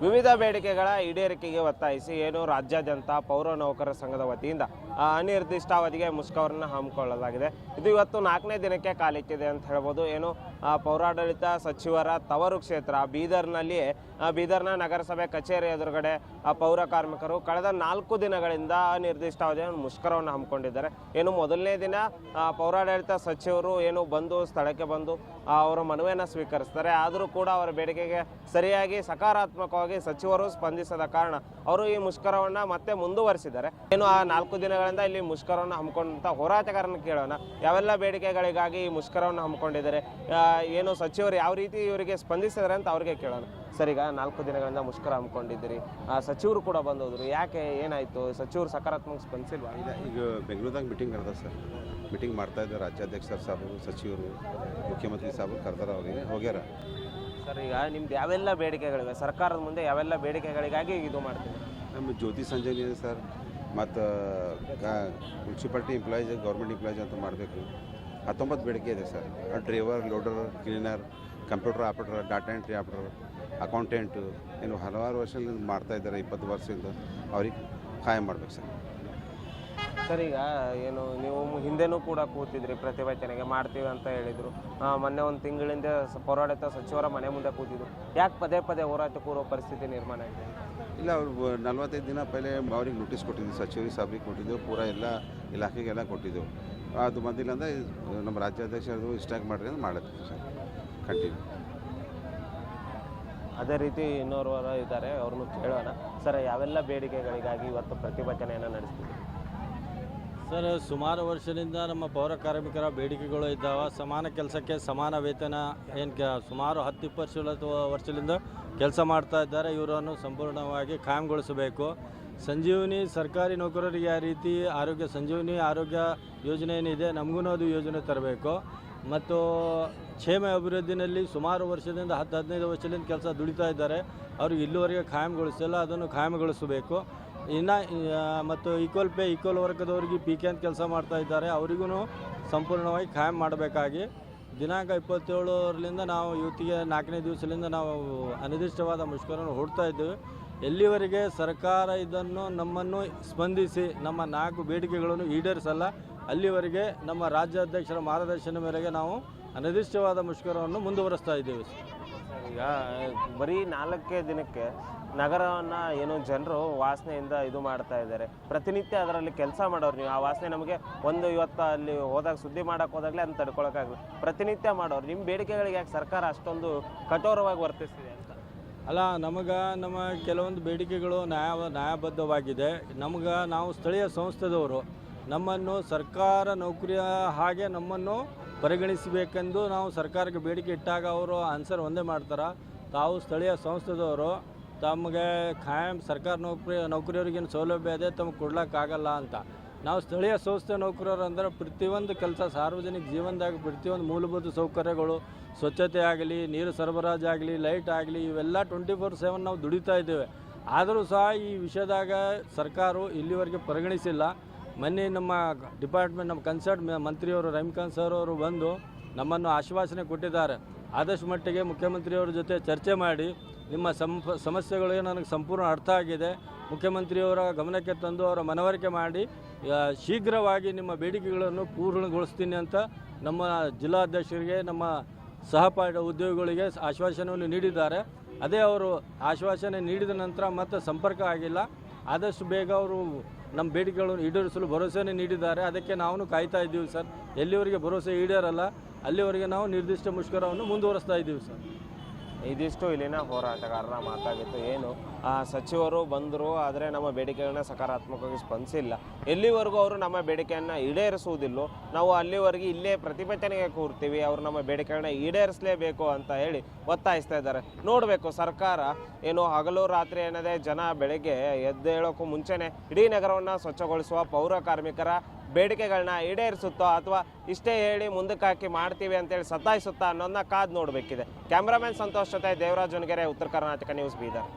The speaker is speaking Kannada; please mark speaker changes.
Speaker 1: ವಿವಿಧ ಬೇಡಿಕೆಗಳ ಈಡೇರಿಕೆಗೆ ಒತ್ತಾಯಿಸಿ ಏನು ರಾಜ್ಯಾದ್ಯಂತ ಪೌರ ನೌಕರ ಸಂಘದ ವತಿಯಿಂದ ಅನಿರ್ದಿಷ್ಟಾವಧಿಗೆ ಮುಷ್ಕರವನ್ನು ಹಮ್ಮಿಕೊಳ್ಳಲಾಗಿದೆ. ಇದು ಇವತ್ತು ನಾಲ್ಕನೇ ದಿನಕ್ಕೆ ಕಾಲಿಟ್ಟಿದೆ ಅಂತ ಹೇಳ್ಬೋದು. ಏನು ಪೌರಾಡಳಿತ ಸಚಿವರ ತವರು ಕ್ಷೇತ್ರ ಬೀದರ್ನಲ್ಲಿ ಬೀದರ್ನ ನಗರಸಭೆ ಕಚೇರಿ ಎದುರುಗಡೆ ಪೌರ ಕಾರ್ಮಿಕರು ಕಳೆದ ನಾಲ್ಕು ದಿನಗಳಿಂದ ಅನಿರ್ದಿಷ್ಟಾವಧಿಯ ಮುಷ್ಕರವನ್ನು ಹಮ್ಮಿಕೊಂಡಿದ್ದಾರೆ. ಏನು, ಮೊದಲನೇ ದಿನ ಪೌರಾಡಳಿತ ಸಚಿವರು ಏನು ಬಂದು ಸ್ಥಳಕ್ಕೆ ಬಂದು ಅವರ ಮನವಿಯನ್ನು ಸ್ವೀಕರಿಸ್ತಾರೆ. ಆದರೂ ಕೂಡ ಅವರ ಬೇಡಿಕೆಗೆ ಸರಿಯಾಗಿ, ಸಕಾರಾತ್ಮಕವಾಗಿ ಸಚಿವರು ಸ್ಪಂದಿಸದ ಕಾರಣ ಅವರು ಈ ಮುಷ್ಕರವನ್ನು ಮತ್ತೆ ಮುಂದುವರಿಸಿದ್ದಾರೆ. ಏನು, ಆ ನಾಲ್ಕು ದಿನಗಳಿಂದ ಇಲ್ಲಿ ಮುಷ್ಕರವನ್ನು ಹಮ್ಮಿಕೊಂಡಂತ ಹೋರಾಟಗಾರನ ಕೇಳೋಣ. ಯಾವೆಲ್ಲ ಬೇಡಿಕೆಗಳಿಗಾಗಿ ಈ ಮುಷ್ಕರವನ್ನು ಹಮ್ಮಿಕೊಂಡಿದ್ದಾರೆ? ಏನು ಸಚಿವರು ಯಾವ ರೀತಿ ಇವರಿಗೆ ಸ್ಪಂದಿಸಿದ್ದಾರೆ ಅಂತ ಅವ್ರಿಗೆ ಕೇಳೋಣ. ಸರ್ ಈಗ ನಾಲ್ಕು ದಿನಗಳಿಂದ ಮುಷ್ಕರ ಹಮ್ಮಿಕೊಂಡಿದ್ದೀರಿ. ಆ, ಸಚಿವರು ಕೂಡ ಬಂದೋದ್ರು. ಯಾಕೆ ಏನಾಯ್ತು? ಸಚಿವರು ಸಕಾರಾತ್ಮಕ ಸ್ಪಂದಿಸಿಲ್ವಾ?
Speaker 2: ಈಗ ಬೆಂಗಳೂರದಾಗ ಮೀಟಿಂಗ್ ನಡೆದ ಸರ್. ಮೀಟಿಂಗ್ ಮಾಡ್ತಾ ಇದ್ದಾರೆ ರಾಜ್ಯಾಧ್ಯಕ್ಷರು ಸಾಹೇಬರು ಸಚಿವರು ಮುಖ್ಯಮಂತ್ರಿ ಸಾಹೇಬರು ಕರೆದಾರ ಅವರಿಗೆ ಹೋಗ್ಯಾರ.
Speaker 1: ಸರ್ ಈಗ ನಿಮ್ದು ಯಾವೆಲ್ಲ ಬೇಡಿಕೆಗಳಿವೆ? ಸರ್ಕಾರದ ಮುಂದೆ ಯಾವೆಲ್ಲ ಬೇಡಿಕೆಗಳಿಗಾಗಿ ಇದು ಮಾಡ್ತೀವಿ
Speaker 2: ನಮ್ಮ ಜ್ಯೋತಿ ಸಂಜಯ್ ಇದೆ ಸರ್. ಮತ್ತು ಮುನ್ಸಿಪಾಲ್ಟಿ ಎಂಪ್ಲಾಯೀಸ್ ಗೌರ್ಮೆಂಟ್ ಎಂಪ್ಲಾಯೀಸ್ ಅಂತ ಮಾಡಬೇಕು. ಹತ್ತೊಂಬತ್ತು ಬೇಡಿಕೆ ಇದೆ sir. Driver, loader, cleaner, computer operator, data entry operator, accountant, ಏನು ಹಲವಾರು ವರ್ಷದಿಂದ ಮಾಡ್ತಾಯಿದ್ದಾರೆ ಇಪ್ಪತ್ತು ವರ್ಷದಿಂದ. ಅವ್ರಿಗೆ ಖಾಯಂ ಮಾಡ್ಬೇಕು ಸರ್.
Speaker 1: ಸರ್ ಈಗ ಏನು ನೀವು ಹಿಂದೆನೂ ಕೂಡ ಕೂತಿದ್ರಿ ಪ್ರತಿಭಟನೆಗೆ ಮಾಡ್ತೀವಿ ಅಂತ ಹೇಳಿದ್ರು. ಮೊನ್ನೆ ಒಂದು ತಿಂಗಳಿಂದ ಪೌರಾಡಳಿತ ಸಚಿವರ ಮನೆ ಮುಂದೆ ಕೂತಿದ್ರು. ಯಾಕೆ ಪದೇ ಪದೇ ಹೋರಾಟ ಕೂರುವ ಪರಿಸ್ಥಿತಿ ನಿರ್ಮಾಣ ಆಗಿದೆ?
Speaker 2: ಇಲ್ಲ ಅವರು ನಲ್ವತ್ತೈದು ದಿನ ಪೈಲೆ ಅವ್ರಿಗೆ ನೋಟಿಸ್ ಕೊಟ್ಟಿದ್ವಿ ಸಚಿವರಿಗೆ ಸಭೆಗೆ ಕೊಟ್ಟಿದ್ದೆವು ಪೂರಾ ಎಲ್ಲ ಇಲಾಖೆಗೆಲ್ಲ ಕೊಟ್ಟಿದ್ದೆವು ಅದು ಬಂದಿಲ್ಲ ಅಂದರೆ ನಮ್ಮ ರಾಜ್ಯಾಧ್ಯಕ್ಷರದು ಇಷ್ಟಾಗಿ ಮಾಡ್ರಿ ಅಂತ ಮಾಡುತ್ತೆ ಸರ್ ಕಂಟಿನ್ಯೂ
Speaker 1: ಅದೇ ರೀತಿ ಇನ್ನೋರ್ವರು ಇದ್ದಾರೆ ಅವ್ರನ್ನೂ ಕೇಳೋಣ. ಸರ್ ಯಾವೆಲ್ಲ ಬೇಡಿಕೆಗಳಿಗಾಗಿ ಇವತ್ತು ಪ್ರತಿಭಟನೆಯನ್ನು ನಡೆಸ್ತೀವಿ
Speaker 3: ಸರ್, ಸುಮಾರು ವರ್ಷದಿಂದ ನಮ್ಮ ಪೌರ ಕಾರ್ಮಿಕರ ಬೇಡಿಕೆಗಳು ಇದ್ದಾವೆ. ಸಮಾನ ಕೆಲಸಕ್ಕೆ ಸಮಾನ ವೇತನ, ಏನು ಕೆ, ಸುಮಾರು ಹತ್ತು ಇಪ್ಪತ್ತು ವರ್ಷದಿಂದ ಕೆಲಸ ಮಾಡ್ತಾ ಇದ್ದಾರೆ. ಇವರನ್ನು ಸಂಪೂರ್ಣವಾಗಿ ಕಾಯಂಗೊಳಿಸಬೇಕು ಸಂಜೀವಿನಿ ಸರ್ಕಾರಿ ನೌಕರರಿಗೆ ಆ ರೀತಿ ಆರೋಗ್ಯ, ಸಂಜೀವಿನಿ ಆರೋಗ್ಯ ಯೋಜನೆ ಏನಿದೆ ನಮಗೂ ಅದು ಯೋಜನೆ ತರಬೇಕು. ಮತ್ತು ಕ್ಷೇಮ ಅಭಿವೃದ್ಧಿನಲ್ಲಿ ಸುಮಾರು ವರ್ಷದಿಂದ ಹತ್ತು, ಹದಿನೈದು ವರ್ಷದಿಂದ ಕೆಲಸ ದುಡಿತಾ ಇದ್ದಾರೆ. ಅವರು ಇಲ್ಲಿವರೆಗೆ ಖಾಯಂಗೊಳಿಸಲ್ಲ, ಅದನ್ನು ಖಾಯಂಗೊಳಿಸಬೇಕು. ಇನ್ನು ಮತ್ತು ಈಕ್ವಲ್ ಪೇ ಈಕ್ವಲ್ ವರ್ಗದವರಿಗೆ ಪಿ ಕೆ ಅಂತ ಕೆಲಸ ಮಾಡ್ತಾ ಇದ್ದಾರೆ. ಅವರಿಗೂ ಸಂಪೂರ್ಣವಾಗಿ ಖಾಯಂ ಮಾಡಬೇಕಾಗಿ. ದಿನಾಂಕ ಇಪ್ಪತ್ತೇಳರಿಂದ ನಾವು ಇವತ್ತಿಗೆ ನಾಲ್ಕನೇ ದಿವಸದಿಂದ ನಾವು ಅನಿರ್ದಿಷ್ಟವಾದ ಮುಷ್ಕರವನ್ನು ಹೂಡ್ತಾ ಇದ್ದೇವೆ. ಎಲ್ಲಿವರೆಗೆ ಸರ್ಕಾರ ಇದನ್ನು ನಮ್ಮನ್ನು ಸ್ಪಂದಿಸಿ, ನಮ್ಮ ನಾಲ್ಕು ಬೇಡಿಕೆಗಳನ್ನು ಈಡೇರಿಸಲ್ಲ, ಅಲ್ಲಿವರೆಗೆ ನಮ್ಮ ರಾಜ್ಯಾಧ್ಯಕ್ಷರ ಮಾರ್ಗದರ್ಶನ ಮೇರೆಗೆ ನಾವು ಅನಿರ್ದಿಷ್ಟವಾದ ಮುಷ್ಕರವನ್ನು ಮುಂದುವರಿಸ್ತಾ ಇದ್ದೇವೆ.
Speaker 1: ಈಗ, ಬರೀ ನಾಲ್ಕೇ ದಿನಕ್ಕೆ ನಗರವನ್ನು ಏನು ಜನರು ವಾಸನೆಯಿಂದ ಇದು ಮಾಡ್ತಾ ಇದ್ದಾರೆ. ಪ್ರತಿನಿತ್ಯ ಅದರಲ್ಲಿ ಕೆಲಸ ಮಾಡೋರು ನೀವು. ಆ ವಾಸನೆ ನಮಗೆ ಒಂದು ಇವತ್ತು ಅಲ್ಲಿ ಹೋದಾಗ, ಸುದ್ದಿ ಮಾಡೋಕೆ ಹೋದಾಗಲೇ ಅದನ್ನ ತಡ್ಕೊಳಕ್ಕಾಗಲ್ಲ. ಪ್ರತಿನಿತ್ಯ ಮಾಡೋರು. ನಿಮ್ಮ ಬೇಡಿಕೆಗಳಿಗೆ ಯಾಕೆ ಸರ್ಕಾರ ಅಷ್ಟೊಂದು ಕಠೋರವಾಗಿ ವರ್ತಿಸ್ತಿದೆ ಅಂತ?
Speaker 3: ಅಲ್ಲ, ನಮಗೆ, ನಮ್ಮ ಕೆಲವೊಂದು ಬೇಡಿಕೆಗಳು ನ್ಯಾಯ, ನ್ಯಾಯಬದ್ಧವಾಗಿದೆ. ನಮ್ಗೆ ನಾವು ಸ್ಥಳೀಯ ಸಂಸ್ಥೆದವರು ನಮ್ಮನ್ನು ಸರ್ಕಾರ ನೌಕರಿಯ ಹಾಗೆ ನಮ್ಮನ್ನು ಪರಿಗಣಿಸಬೇಕೆಂದು ನಾವು ಸರ್ಕಾರಕ್ಕೆ ಬೇಡಿಕೆ ಇಟ್ಟಾಗ ಅವರು ಆನ್ಸರ್ ಒಂದೇ ಮಾಡ್ತಾರೆ. ತಾವು ಸ್ಥಳೀಯ ಸಂಸ್ಥೆದವರು ತಮಗೆ ಖಾಯಂ ಸರ್ಕಾರ ನೌಕರಿ, ನೌಕರಿಯವ್ರಿಗೇನು ಸೌಲಭ್ಯ ಇದೆ, ತಮಗೆ ಕೊಡ್ಲಿಕ್ಕಾಗಲ್ಲ ಅಂತ. ನಾವು ಸ್ಥಳೀಯ ಸಂಸ್ಥೆ ನೌಕರರು ಅಂದರೆ ಪ್ರತಿಯೊಂದು ಕೆಲಸ ಸಾರ್ವಜನಿಕ ಜೀವನದಾಗ ಪ್ರತಿಯೊಂದು ಮೂಲಭೂತ ಸೌಕರ್ಯಗಳು, ಸ್ವಚ್ಛತೆ ಆಗಲಿ, ನೀರು ಸರಬರಾಜು ಆಗಲಿ, ಲೈಟ್ ಆಗಲಿ, ಇವೆಲ್ಲ ಟ್ವೆಂಟಿ ಫೋರ್ ಸೆವೆನ್ ನಾವು ದುಡಿತಾ ಇದ್ದೇವೆ. ಆದರೂ ಸಹ ಈ ವಿಷಯದಾಗ ಸರ್ಕಾರವು ಇಲ್ಲಿವರೆಗೆ ಪರಿಗಣಿಸಿಲ್ಲ. ಮೊನ್ನೆ ನಮ್ಮ ಡಿಪಾರ್ಟ್ಮೆಂಟ್, ನಮ್ಮ ಕನ್ಸರ್ಟ್ ಮಂತ್ರಿಯವರು ರವಿಕಾಂತ್ ಸರ್ ಅವರು ಬಂದು ನಮ್ಮನ್ನು ಆಶ್ವಾಸನೆ ಕೊಟ್ಟಿದ್ದಾರೆ. ಆದಷ್ಟು ಮಟ್ಟಿಗೆ ಮುಖ್ಯಮಂತ್ರಿಯವರ ಜೊತೆ ಚರ್ಚೆ ಮಾಡಿ ನಿಮ್ಮ ಸಂಪ, ಸಮಸ್ಯೆಗಳಿಗೆ ನನಗೆ ಸಂಪೂರ್ಣ ಅರ್ಥ ಆಗಿದೆ. ಮುಖ್ಯಮಂತ್ರಿಯವರ ಗಮನಕ್ಕೆ ತಂದು ಅವರ ಮನವರಿಕೆ ಮಾಡಿ ಶೀಘ್ರವಾಗಿ ನಿಮ್ಮ ಬೇಡಿಕೆಗಳನ್ನು ಪೂರ್ಣಗೊಳಿಸ್ತೀನಿ ಅಂತ ನಮ್ಮ ಜಿಲ್ಲಾಧ್ಯಕ್ಷರಿಗೆ, ನಮ್ಮ ಸಹಪಾಠ ಉದ್ಯೋಗಿಗಳಿಗೆ ಆಶ್ವಾಸನೆಯನ್ನು ನೀಡಿದ್ದಾರೆ. ಅದೇ ಅವರು ಆಶ್ವಾಸನೆ ನೀಡಿದ ನಂತರ ಮತ್ತೆ ಸಂಪರ್ಕ ಆಗಿಲ್ಲ. ಆದಷ್ಟು ಬೇಗ ಅವರು ನಮ್ಮ ಬೇಡಿಕೆಗಳನ್ನು ಈಡೇರಿಸಲು ಭರವಸೆಯನ್ನು ನೀಡಿದ್ದಾರೆ. ಅದಕ್ಕೆ ನಾವು ಕಾಯ್ತಾ ಇದ್ದೀವಿ ಸರ್. ಎಲ್ಲಿವರೆಗೆ ಭರವಸೆ ಈಡೇರಲ್ಲ, ಅಲ್ಲಿವರೆಗೆ ನಾವು ನಿರ್ದಿಷ್ಟ ಮುಷ್ಕರವನ್ನು ಮುಂದುವರಿಸ್ತಾ ಇದ್ದೀವಿ ಸರ್.
Speaker 1: ಇದಿಷ್ಟು ಇಲ್ಲಿನ ಹೋರಾಟಗಾರರ ಮಾತಾಗಿತ್ತು. ಏನು? ಆ, ಸಚಿವರು ಬಂದರು ಆದರೆ ನಮ್ಮ ಬೇಡಿಕೆಗಳನ್ನ ಸಕಾರಾತ್ಮಕವಾಗಿ ಸ್ಪಂದಿಸಿಲ್ಲ. ಎಲ್ಲಿವರೆಗೂ ಅವರು ನಮ್ಮ ಬೇಡಿಕೆಯನ್ನು ಈಡೇರಿಸುವುದಿಲ್ಲ ನಾವು ಅಲ್ಲಿವರೆಗೆ ಇಲ್ಲೇ ಪ್ರತಿಭಟನೆಗೆ ಕೂರ್ತೀವಿ ಅವರು ನಮ್ಮ ಬೇಡಿಕೆಗಳನ್ನ ಈಡೇರಿಸಲೇಬೇಕು ಅಂತ ಹೇಳಿ ಒತ್ತಾಯಿಸ್ತಾ ಇದ್ದಾರೆ. ನೋಡಬೇಕು ಸರ್ಕಾರ ಏನು ಹಗಲು ರಾತ್ರಿ ಏನದೇ ಜನ ಬೆಳಗ್ಗೆ ಎದ್ದೇಳೋಕ್ಕೂ ಮುಂಚೆನೆ ಇಡೀ ನಗರವನ್ನು ಸ್ವಚ್ಛಗೊಳಿಸುವ ಪೌರ ಕಾರ್ಮಿಕರ ಬೇಡಿಕೆಗಳನ್ನ ಈಡೇರಿಸುತ್ತೋ ಅಥವಾ ಇಷ್ಟೇ ಹೇಳಿ ಮುಂದಕ್ಕೆ ಹಾಕಿ ಮಾಡ್ತೀವಿ ಅಂತೇಳಿ ಸತಾಯಿಸುತ್ತಾ ಅನ್ನೋದನ್ನ ಕಾದು ನೋಡಬೇಕಿದೆ. ಕ್ಯಾಮ್ರಾಮನ್ ಸಂತೋಷ್ ಜೊತೆ ದೇವರಾಜ್ ಉತ್ತರ ಕರ್ನಾಟಕ ನ್ಯೂಸ್ ಬೀದರ್.